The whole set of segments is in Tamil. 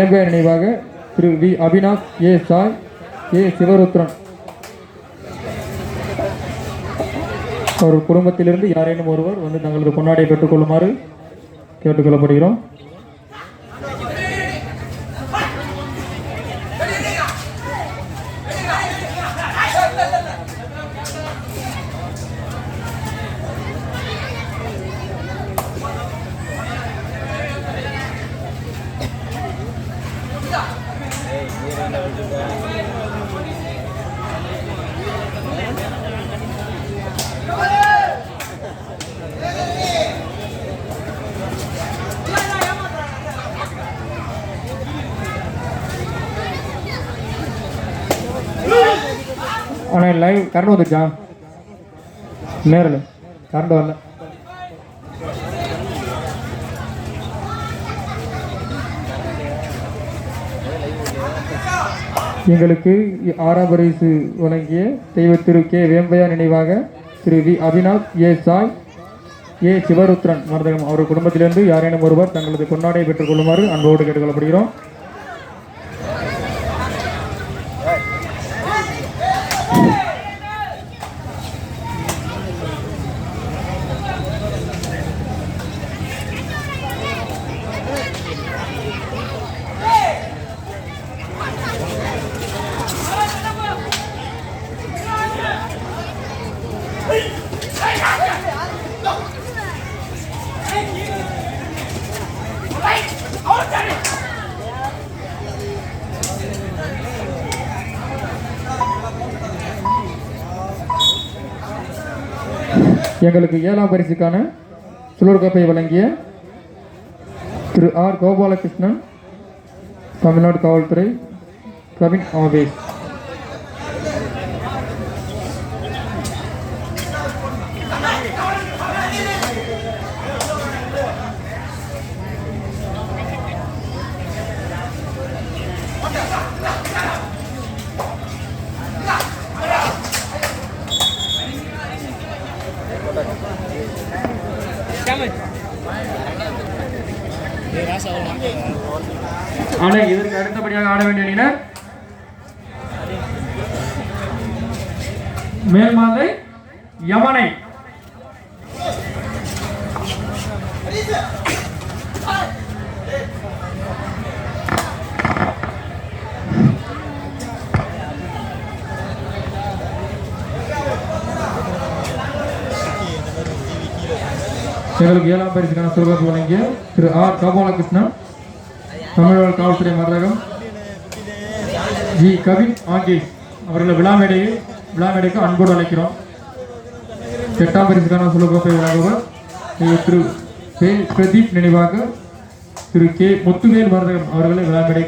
வேம்பையா நினைவாக திரு V Abinash A Sai A Sivarudran. அவர் குடும்பத்திலிருந்து யாரேனும் ஒருவர் வந்து தங்களது கொண்டாடியை பெற்றுக்கொள்ளுமாறு கேட்டுக்கொள்ளப்படுகிறோம். ஆனால் லைவ் கரண்ட் வந்துச்சா நேரில். கரண்ட் வரல. எங்களுக்கு ஆறாம் பரிசு வழங்கிய தெய்வ திரு கே. வேம்பையா நினைவாக திரு V. Abinath A. Sai A. Sivarudran Maruthagam. அவர் குடும்பத்திலிருந்து யாரேனும் ஒருவர் தங்களது கொண்டாடையை பெற்றுக் கொள்ளுமாறு அன்போடு கேட்டுக்கொள்ளப்படுகிறோம். எங்களுக்கு ஏழாம் பரிசுக்கான சில்வர் கோப்பை வழங்கிய திரு ஆர் கோபாலகிருஷ்ணன் தமிழ்நாடு காவல்துறை கவின் ஆவேஸ் ஆனால் இதற்கு அடுத்தபடியாக ஆட வேண்டிய அணியினர் மேல்மாந்தை யமனை எங்களுக்கு ஏழாம் பரிசுக்கான சிறுவர்கள் வழங்கிய திரு ஆர் கோபாலகிருஷ்ணன் தமிழ்நாடு காவல்துறை மரகம் ஜி கவின் ஆகேஷ் அவர்களை விழா மேடையை விழா மேடைக்கு அன்போடு அழைக்கிறோம். எட்டாம் பரிசுக்கான சுலகோப்பை வழங்குவர் திரு கே பிரதீப் நினைவாக திரு கே முத்துவேல் மருந்தகம் அவர்களை விழா மேடை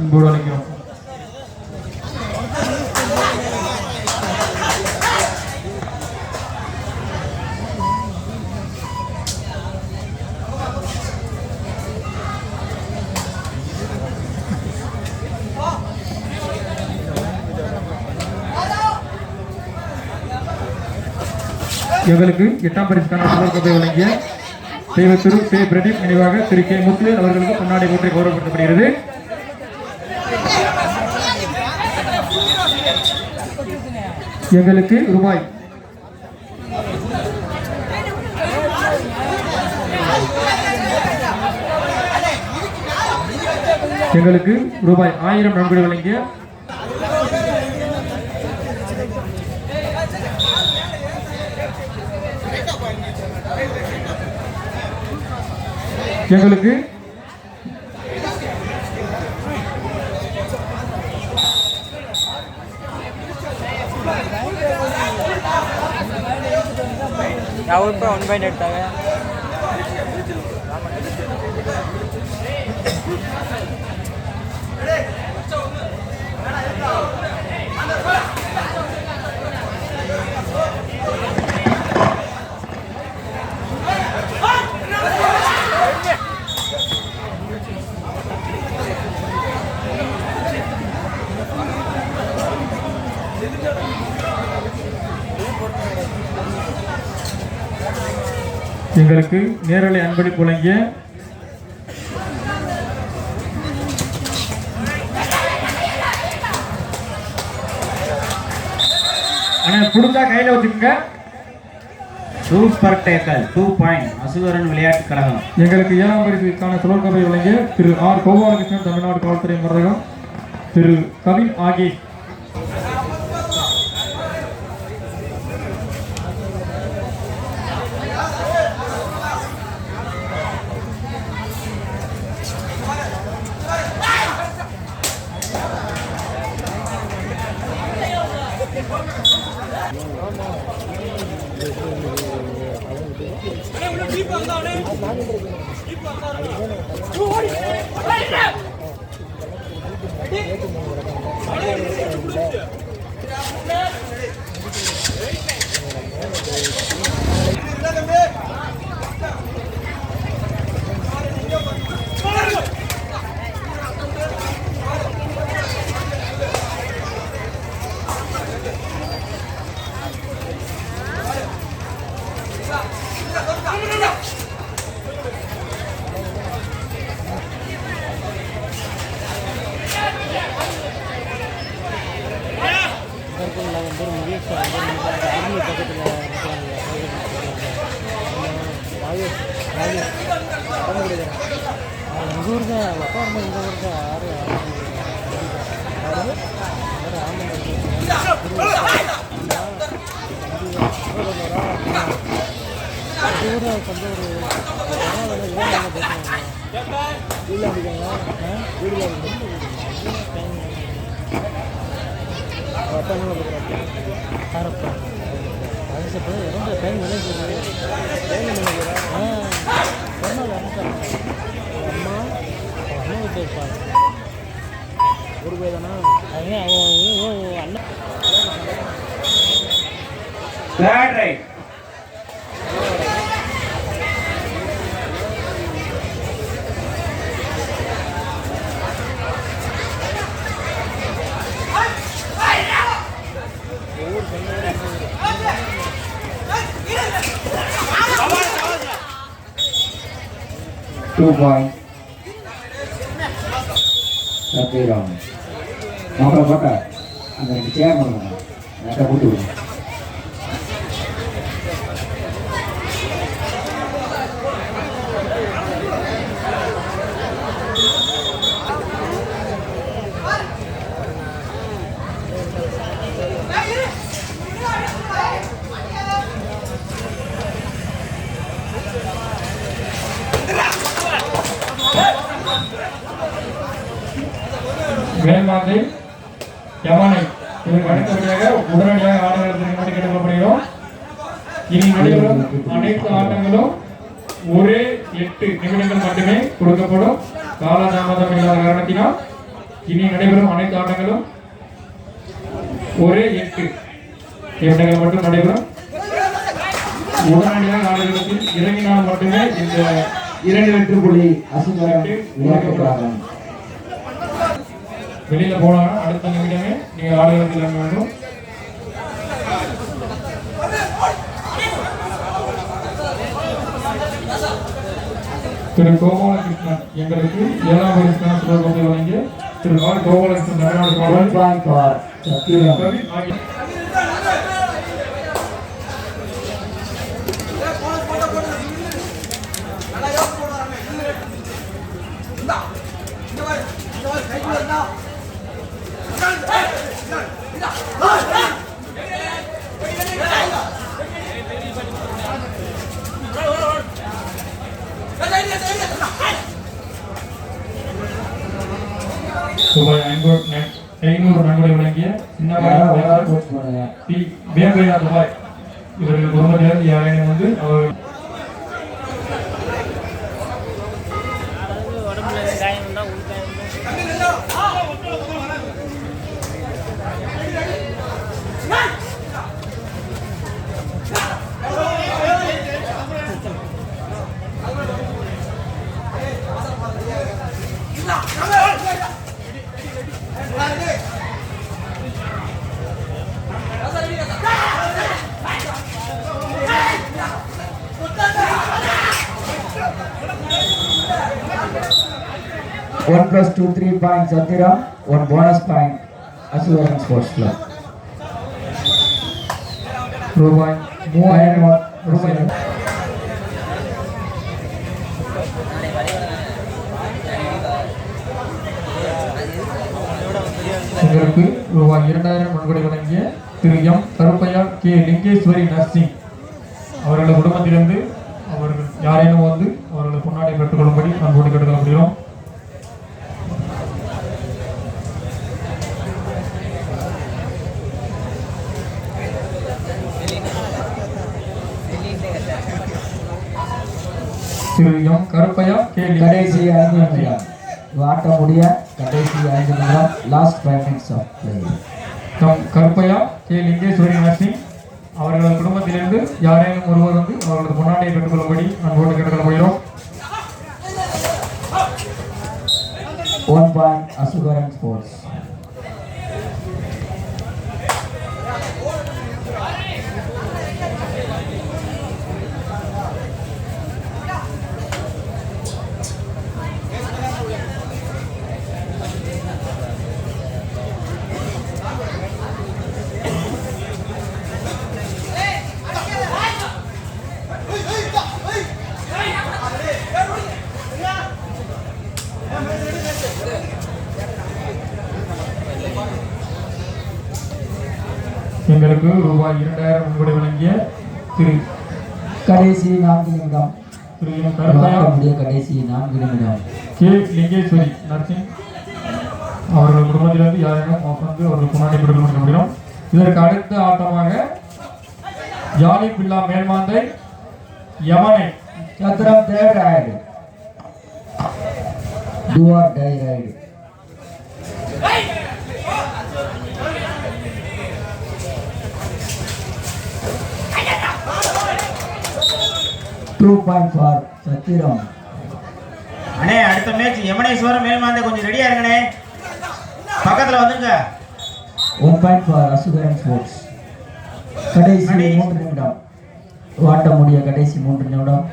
அன்போடு அழைக்கிறோம். எங்களுக்கு எட்டாம் பரிசுக்கான சுலகோப்பை வழங்கிய தெய்வ திரு பே பிரதீப் நினைவாக திரு கே. முத்து அவர்களுக்கு பொன்னாடை போற்றி கௌரவப்படுத்தப்படுகிறது. எங்களுக்கு ரூபாய் எங்களுக்கு ரூபாய் ஆயிரம் நன்கொடை வழங்கிய எங்களுக்கு ಯಾವ ರೂಪಾಯಿ ಒನ್ ಬೈ ಇಡ್ತಾವೆ அவர்களுக்கு நேரலை அன்படி புழங்கிய ஆனால் கொடுத்தா கையில் வச்சுக்கோங்க. Super tackle two point. அசுதரன் விளையாட்டு கழகம். எங்களுக்கு ஏழாம் பரிசுக்கான சுழல் கபடி வழங்கிய திரு ஆர் கோபாலகிருஷ்ணன் தமிழ்நாடு காவல்துறை மரகம் திரு கவின் ஆகிய ஊர் தான் அப்பா அம்மா இந்த ஊர் தான் ஆறு ஆரப்பா அது சப்போ இறந்த டைம் நினைக்கிறது Third right. Two points. Satu round. Nomor berapa? Anda bicara mana? Ada butuh. வேல்மாந்தை யமானை இவருக்கு அடுத்தபடியாக உடனடியாக ஆடுகளத்திற்கு முன்னாடி கேட்டுக்கொள்ளப்படுகிறோம். இனி நடைபெறும் அனைத்து ஆட்டங்களும் ஒரே எட்டு நிமிடங்கள் மட்டுமே கொடுக்கப்படும். காலதாமதம் இல்லாத காரணத்தினால் இனி நடைபெறும் அனைத்து ஆட்டங்களும் ஒரே எட்டு நிமிடங்கள் மட்டும் நடைபெறும். உடனடியாக ஆடுகளத்தில் இறங்கினால் மட்டுமே இந்த இரண்டு வெற்றி புள்ளி அசுந்தரம் வெளியில போனாலும் அடுத்த நிமிடமே நீங்க ஆடுகளத்தில் இறங்க வேண்டும். திரு கோபாலகிருஷ்ணன் எங்களுக்கு ஏழாம் வயசுக்கான சுடர்கொண்டை வழங்கிய திரு ஆர் கோபாலகிருஷ்ணன் தமிழ்நாடு ஒன் பாடல் பாயிண்ட் ஃபார் சத்திரம் கவி ஆகிய ரூபாய் ஐநூறு ஐநூறு நன்கொடை வழங்கிய யாரோ ஒரு ஆள் சின்ன கோச் பண்ணுங்க பி வேங்கையா துபாய் இவர்கள் குடும்பத்தினர் யாரையும் வந்து அவர் one plus two three point Satira. One bonus point Asuvaran Sports Club. ரூபாய் மூவாயிரம் ரூபாய் எங்களுக்கு ரூபாய் இரண்டாயிரம் நன்கொடை வழங்கிய திரு M Karuppaiah K Lingeswari nursing அவர்களது குடும்பத்திலிருந்து அவர்கள் யாரேனும் வந்து அவர்களது பொன்னாடை பெற்றுக்கொள்ளும்படி அன்போடு கேட்டுக்கொள்ளப்படுகிறோம் திரு எம் கருப்பையா கே கடைசி ஐந்து லிங்கேஸ்வரி நிமிடம் ஆட்ட முடிய கடைசி ஐந்து நிமிடம் last five minutes of play M K Lingeswari nursing அவர்களது குடும்பத்திலிருந்து யாரேனும் ஒருவர் வந்து அவர்களது பொன்னாடையை பெற்றுக்கொள்ளும்படி அன்போடு கேட்டுக்கொள்ளப்படுகிறோம் ஒன் பாயிண்ட் அசுகரன் ஸ்போர்ட்ஸ் எங்களுக்கு ரூபாய் இரண்டாயிரம் நன்கொடை வழங்கிய திரு கடைசி நான்கு நிமிடம். கடைசி நான்கு நிமிடம். K Lingeswari nursing. அவர்கள் குடும்பத்திலிருந்து யாரேனும் வந்து அவர்கள் முன்னாடி கொடுக்க முடியும் இதற்கு அடுத்த ஆட்டமாக ஜாலி பில்லா மேல்மாந்தை யமனை. Sathiram third raid do or die raid two point for Sathiram. அண்ணே அடுத்த மேட்ச் யமனேஸ்வரம் மேல்மாந்த கொஞ்சம் ரெடியா இருங்கண்ணே. பக்கத்துல வந்துருங்க. One point for Asukaran sports. கடைசி மூன்று நிமிடம். ஆட்ட முடிய கடைசி மூன்று நிமிடம்.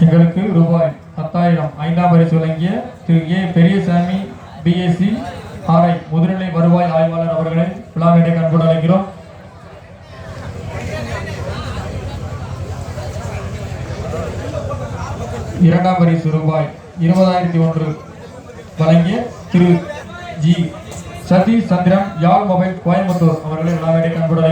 எங்களுக்கு ரூபாய் பத்தாயிரம் ஐந்தாம் பரிசு வழங்கிய திரு ஏ. பெரியசாமி பிஎஸ்சி ஆர்ஐ முதுநிலை வருவாய் ஆய்வாளர் அவர்களை விழாவிடை கண்கொண்டு அழைக்கிறோம். இரண்டாம் பரிசு ரூபாய் இருபதாயிரத்தி ஒன்று வழங்கிய திரு ஜி சதீஷ் சந்திரன் யாழ் மொபைல் கோயம்புத்தூர் அவர்களை விழாவிடை கண்கொண்டு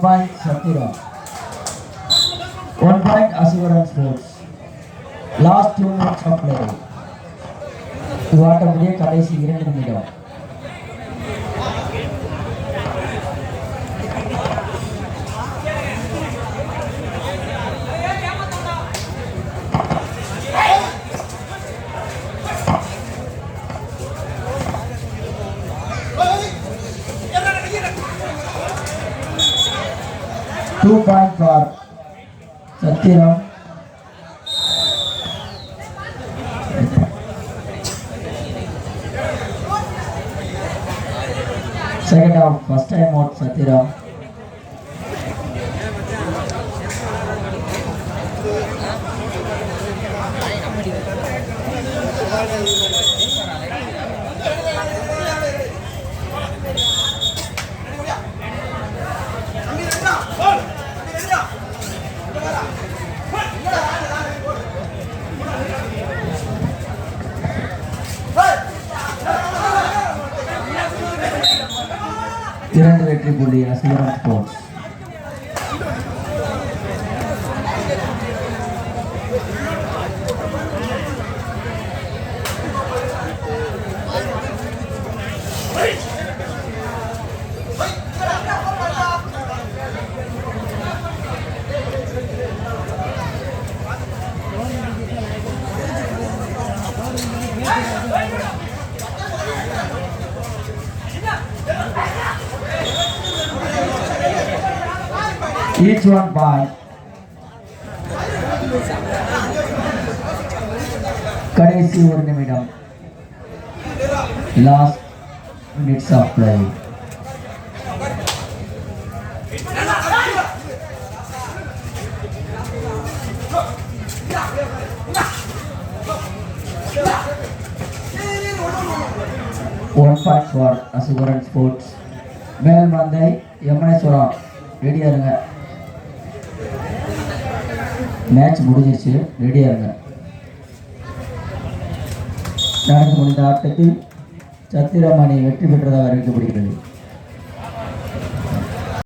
one point Sathiram one point Asukaran sports last two minutes of play ஆட்ட முடிய கடைசி இரண்டு two point for Sathiram second of first time out Sathiram இரண்டு வெற்றி புள்ளி Asukaran sports each one by கடைசி ஒரு நிமிடம். Last minutes of play one point for Asukaran sports Melmanthai Yamaneswaram ரெடியா இருங்க மேட்ச் முடிஞ்சிருச்சு. ரெடியாக இருங்க. நடந்து முடிந்த ஆட்டத்தில் சத்திரமணி வெற்றி பெற்றதாக அறிவிக்கப்படுகிறது.